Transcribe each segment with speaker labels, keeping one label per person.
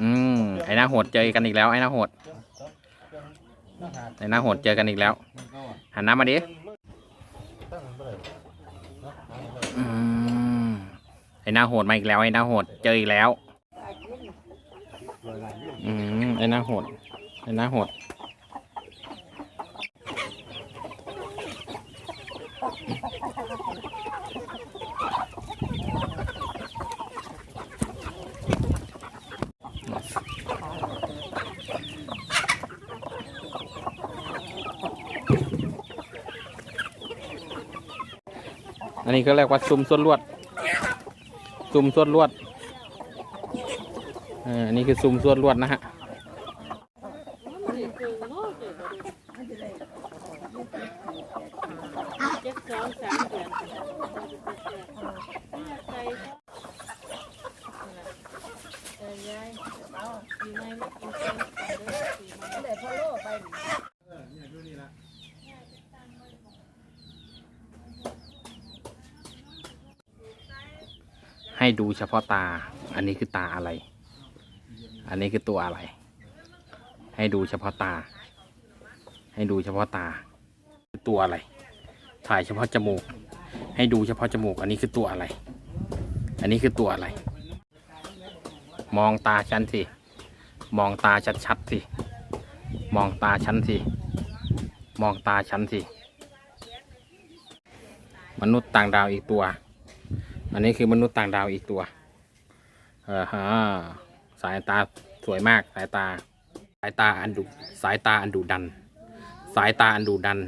Speaker 1: อืมไอ้หน้าโหดเจอกันอีกแล้วไอ้หน้าโหดไอ้หน้าโหดเจอกันอีกแล้ว หันหน้ามาดิอืมไอ้หน้าโหดมาอีกแล้วไอ้หน้าโหดเจออีกแล้วอืมไอ้หน้าโหดไอ้หน้าโหด อันนี้ก็เรียกว่าซุ่มส่วนลวด ซุ่มส่วนลวดอันนี้คือซุ่มส่วนลวดนะฮะ
Speaker 2: เจ็ดสองสามเดือนใส่เออยายเอาปีใหม่มากินเส้นกันเด้อปีใหม่ได้พอโลไป
Speaker 1: ให้ดูเฉพาะตา อันนี้คือตาอะไร อันนี้คือตัวอะไร ให้ดูเฉพาะตา ให้ดูเฉพาะตาคือตัวอะไร ถ่ายเฉพาะจมูก ให้ดูเฉพาะจมูก อันนี้คือตัวอะไร อันนี้คือตัวอะไร มองตาฉันสิ มองตาชัดๆสิ มองตาฉันสิ มองตาฉันสิ มนุษย์ต่างดาวอีกตัว อันนี้คือมนุษย์ต่างดาวอีกตัวเออฮะสายตาสวยมากสายตา สายตาอันดุสายตาอันดุดัน สายตาอันดุดัน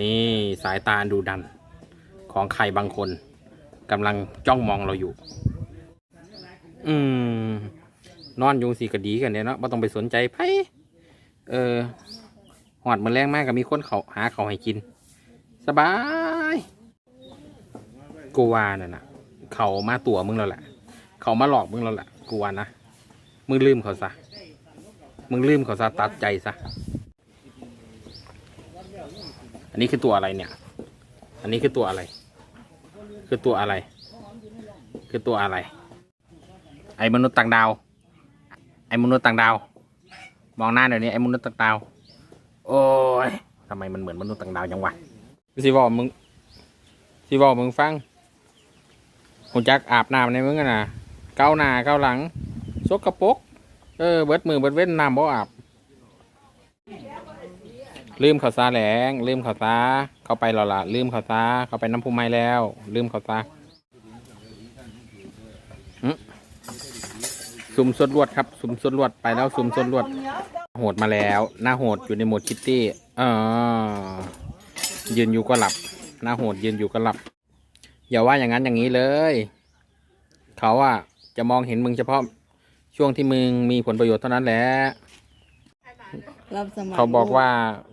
Speaker 1: นี่สายตาอันดุดัน ของใครบางคนกำลังจ้องมองเราอยู่ อืม นอนยุงสีกระดีกันเนี่ยเนาะไม่ต้องไปสนใจไผเออหอดมันแรงมากกับมีคนเขาหาเขาให้กิน สบาย กูวาน่ะนะเขามาตัวมึงแล้วแหละ เขามาหลอกมึงแล้วแหละกูวานะมึงลืมเขาซะมึงลืมเขาซะตัดใจซะอันนี้คือตัวอะไรเนี่ย อันนี้คือตัวอะไร คือตัวอะไร คือตัวอะไร ไอ้มนุษย์ต่างดาว ไอ้มนุษย์ต่างดาว มองหน้าเดี๋ยวนี้ไอ้มนุษย์ต่างดาว โอ้ยทำไมมันเหมือนมนุษย์ต่างดาวจังวะสิบอกมึงสิบอกมึงฟัง หูจักอาบน้ำในมึงนะเกาหน้าเกาหลังซกกระปกเออเบิดมือเบิดเว้นน้ำบ่อาบลืมเขาซาแหลงลืมเขาซาเข้าไปแล้วล่ะลืมเขาซาเข้าไปน้ำพุไม้แล้ว ลืมเขาซาสุ่มสดลวดครับ สุ่มสดลวดไปแล้วสุ่มสดลวด โหดมาแล้ว หน้าโหดอยู่ในโหมดคิตตี้เออยืนอยู่ก็หลับ หน้าโหดยืนอยู่ก็หลับ อย่าว่าอย่างนั้นอย่างนี้เลย เขาอะจะมองเห็นมึงเฉพาะช่วงที่มึงมีผลประโยชน์เท่านั้นแหละ
Speaker 2: รับสมัคร
Speaker 1: เขาบอกว่า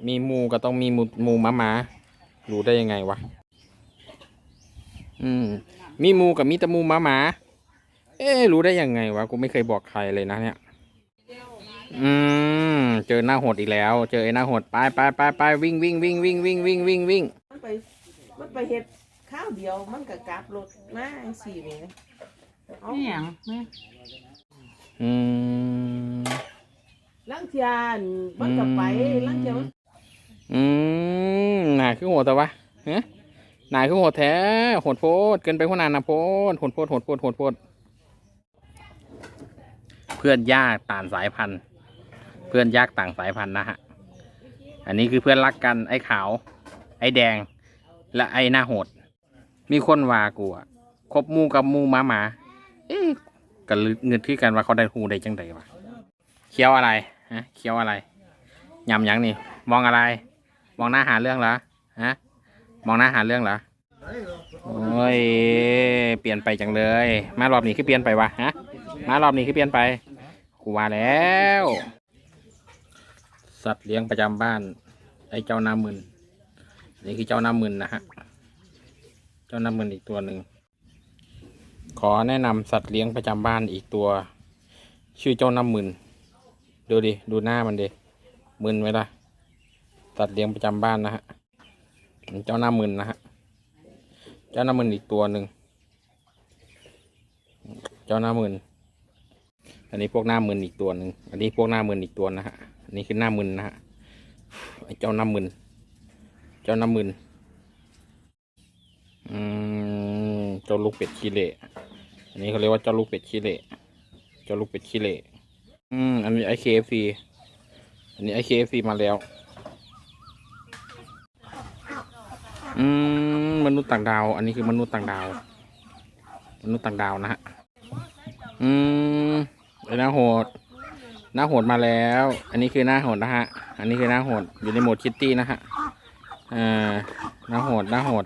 Speaker 1: มีหมูก็ต้องมีหมูหมูหมาหมารู้ได้ยังไงวะอืม มีหมูกับมีแตะมูหมาหมาเอ๊ะรู้ได้ยังไงวะกูไม่เคยบอกใครเลยนะเนี่ย อืม เจอหน้าโหดอีกแล้ว เจอไอ้หน้าโหดไปไปไปไปวิ่งวิ่งวิ่งวิ่งวิ่งวิ่งวิ่งวิ่ง
Speaker 3: มันไปมันไปเฮ็ด ข้าวเดียวมันก็กลับรถมาจังซี่นี่เอา
Speaker 2: นี่หยังแม่
Speaker 1: อืม
Speaker 3: ลังเทียนมันก็ไปลังเทียมัน
Speaker 1: อืมหนาคือโหดแต่วะเฮ้หนาคือโหดแท้โหดโพดเกินไปหัวหนานะโพดโหดโพดโหดโพดโหดโพดเพื่อนยากต่างสายพันธุ์ เพื่อนยากต่างสายพันธุ์นะฮะ อันนี้คือเพื่อนรักกันไอ้ขาว ไอ้แดง และไอ้หน้าโหด มีคนว่ากูอะคบหมูกับหมูหมาหมา เอ๊ะกันเงินที่กันว่าเขาได้หูได้จังไดวะเคี้ยวอะไรฮะเคี้ยวอะไรยำหยังนี่มองอะไร มองหน้าหาเรื่องเหรอฮะมองหน้าหาเรื่องเหรอโอ้ยเปลี่ยนไปจังเลย มารอบนี้คือเปลี่ยนไปวะฮะมารอบนี้คือเปลี่ยนไปกูว่าแล้ว สัตว์เลี้ยงประจำบ้านไอ้เจ้าน้ำมึนนี่คือเจ้าน้ำมึนนะฮะ จ้าน้ำมึนอีกตัวหนึ่ง ขอแนะนำสัตว์เลี้ยงประจำบ้านอีกตัว ชื่อเจ้าน้ำมึนดูดิ ดูหน้ามันดิมึนไหมล่ะสัตว์เลี้ยงประจำบ้านนะฮะเจ้าน้ามึนนะฮะเจ้าน้ามึนอีกตัวหนึ่งเจ้าหน้ามึนอันนี้พวกหน้ามึนอีกตัวหนึ่งอันนี้พวกหน้ามึนอีกตัวนะฮะอันนี้คือหน้ามึนนะฮะเจ้าหน้ามึนเจ้าหน้ามึน อืมเจ้าลูกเป็ดขี้เหร่อันนี้เขาเรียกว่าเจ้าลูกเป็ดขี้เหร่เจ้าลูกเป็ดขี้เหร่อืมอันนี้ไอเคฟซีอันนี้ไอเคฟซีมาแล้ว อืมมนุษย์ต่างดาว อันนี้คือมนุษย์ต่างดาว มนุษย์ต่างดาวนะฮะอืมไอหน้าโหดหน้าโหดมาแล้ว อันนี้คือหน้าโหดนะฮะ อันนี้คือหน้าโหดอยู่ในโหมดคิตตี้นะฮะอ่าหน้าโหดหน้าโหด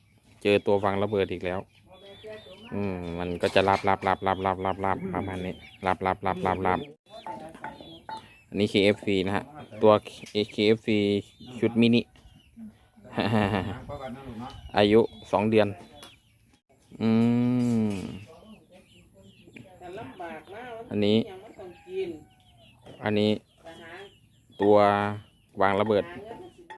Speaker 1: เจอตัววางระเบิดอีกแล้ว อืม มันก็จะลาบลาบลาบลาบลาบลาบลาบประมาณนี้ลาบลาบลาบลาบลาบอันนี้ KFC นะฮะ ตัว KFC ชุดมินิอายุสองเดือน อืม อันนี้
Speaker 3: อัน
Speaker 1: นี้
Speaker 3: ตั
Speaker 1: ววางระเบิด